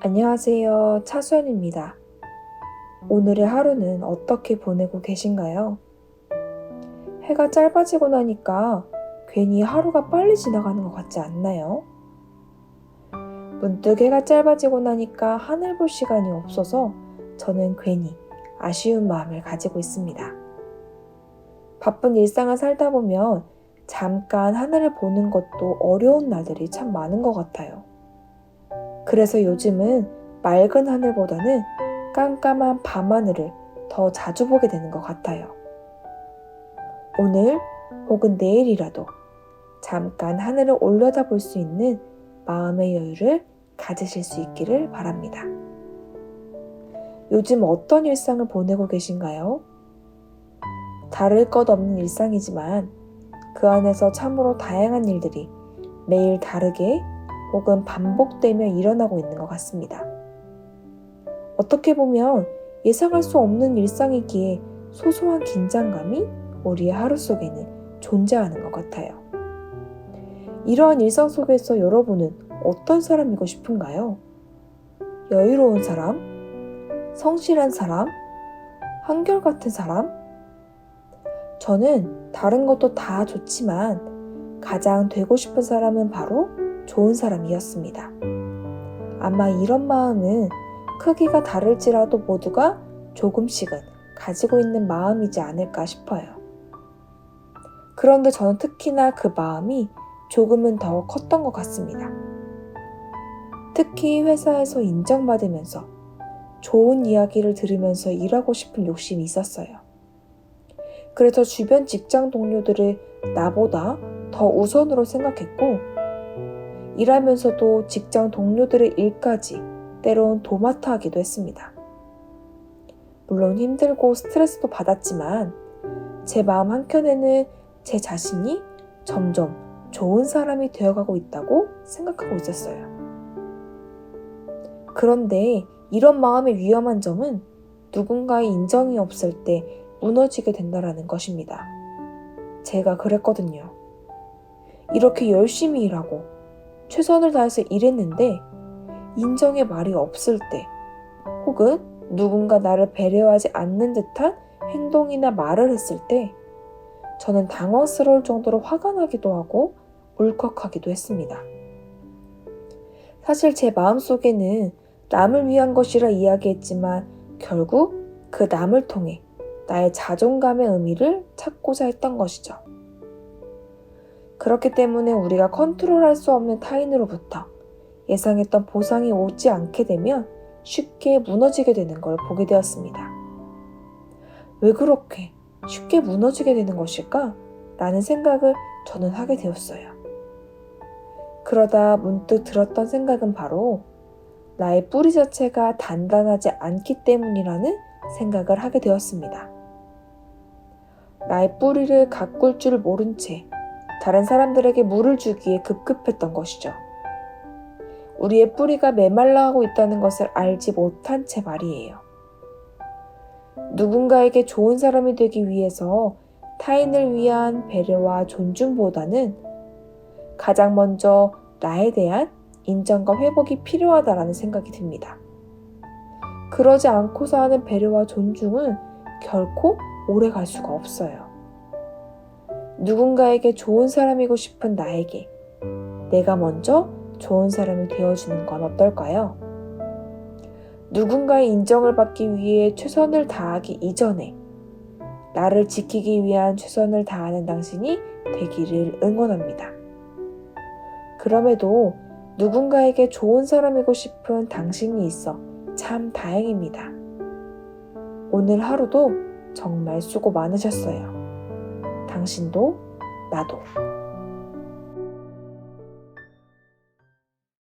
안녕하세요. 차수연입니다. 오늘의 하루는 어떻게 보내고 계신가요? 해가 짧아지고 나니까 괜히 하루가 빨리 지나가는 것 같지 않나요? 문득 해가 짧아지고 나니까 하늘 볼 시간이 없어서 저는 괜히 아쉬운 마음을 가지고 있습니다. 바쁜 일상을 살다 보면 잠깐 하늘을 보는 것도 어려운 날들이 참 많은 것 같아요. 그래서 요즘은 맑은 하늘보다는 깜깜한 밤하늘을 더 자주 보게 되는 것 같아요. 오늘 혹은 내일이라도 잠깐 하늘을 올려다 볼 수 있는 마음의 여유를 가지실 수 있기를 바랍니다. 요즘 어떤 일상을 보내고 계신가요? 다를 것 없는 일상이지만 그 안에서 참으로 다양한 일들이 매일 다르게 혹은 반복되며 일어나고 있는 것 같습니다. 어떻게 보면 예상할 수 없는 일상이기에 소소한 긴장감이 우리의 하루 속에는 존재하는 것 같아요. 이러한 일상 속에서 여러분은 어떤 사람이고 싶은가요? 여유로운 사람? 성실한 사람? 한결같은 사람? 저는 다른 것도 다 좋지만 가장 되고 싶은 사람은 바로 좋은 사람이었습니다. 아마 이런 마음은 크기가 다를지라도 모두가 조금씩은 가지고 있는 마음이지 않을까 싶어요. 그런데 저는 특히나 그 마음이 조금은 더 컸던 것 같습니다. 특히 회사에서 인정받으면서 좋은 이야기를 들으면서 일하고 싶은 욕심이 있었어요. 그래서 주변 직장 동료들을 나보다 더 우선으로 생각했고, 일하면서도 직장 동료들의 일까지 때론 도맡아 하기도 했습니다. 물론 힘들고 스트레스도 받았지만, 제 마음 한켠에는 제 자신이 점점 좋은 사람이 되어가고 있다고 생각하고 있었어요. 그런데 이런 마음의 위험한 점은 누군가의 인정이 없을 때 무너지게 된다라는 것입니다. 제가 그랬거든요. 이렇게 열심히 일하고 최선을 다해서 일했는데 인정의 말이 없을 때 혹은 누군가 나를 배려하지 않는 듯한 행동이나 말을 했을 때 저는 당황스러울 정도로 화가 나기도 하고 울컥하기도 했습니다. 사실 제 마음속에는 남을 위한 것이라 이야기했지만 결국 그 남을 통해 나의 자존감의 의미를 찾고자 했던 것이죠. 그렇기 때문에 우리가 컨트롤할 수 없는 타인으로부터 예상했던 보상이 오지 않게 되면 쉽게 무너지게 되는 걸 보게 되었습니다. 왜 그렇게 쉽게 무너지게 되는 것일까? 라는 생각을 저는 하게 되었어요. 그러다 문득 들었던 생각은 바로 나의 뿌리 자체가 단단하지 않기 때문이라는 생각을 하게 되었습니다. 나의 뿌리를 가꿀 줄 모른 채 다른 사람들에게 물을 주기에 급급했던 것이죠. 우리의 뿌리가 메말라하고 있다는 것을 알지 못한 채 말이에요. 누군가에게 좋은 사람이 되기 위해서 타인을 위한 배려와 존중보다는 가장 먼저 나에 대한 인정과 회복이 필요하다라는 생각이 듭니다. 그러지 않고서 하는 배려와 존중은 결코 오래 갈 수가 없어요. 누군가에게 좋은 사람이고 싶은 나에게 내가 먼저 좋은 사람이 되어주는 건 어떨까요? 누군가의 인정을 받기 위해 최선을 다하기 이전에 나를 지키기 위한 최선을 다하는 당신이 되기를 응원합니다. 그럼에도 누군가에게 좋은 사람이고 싶은 당신이 있어 참 다행입니다. 오늘 하루도 정말 수고 많으셨어요. 당신도 나도.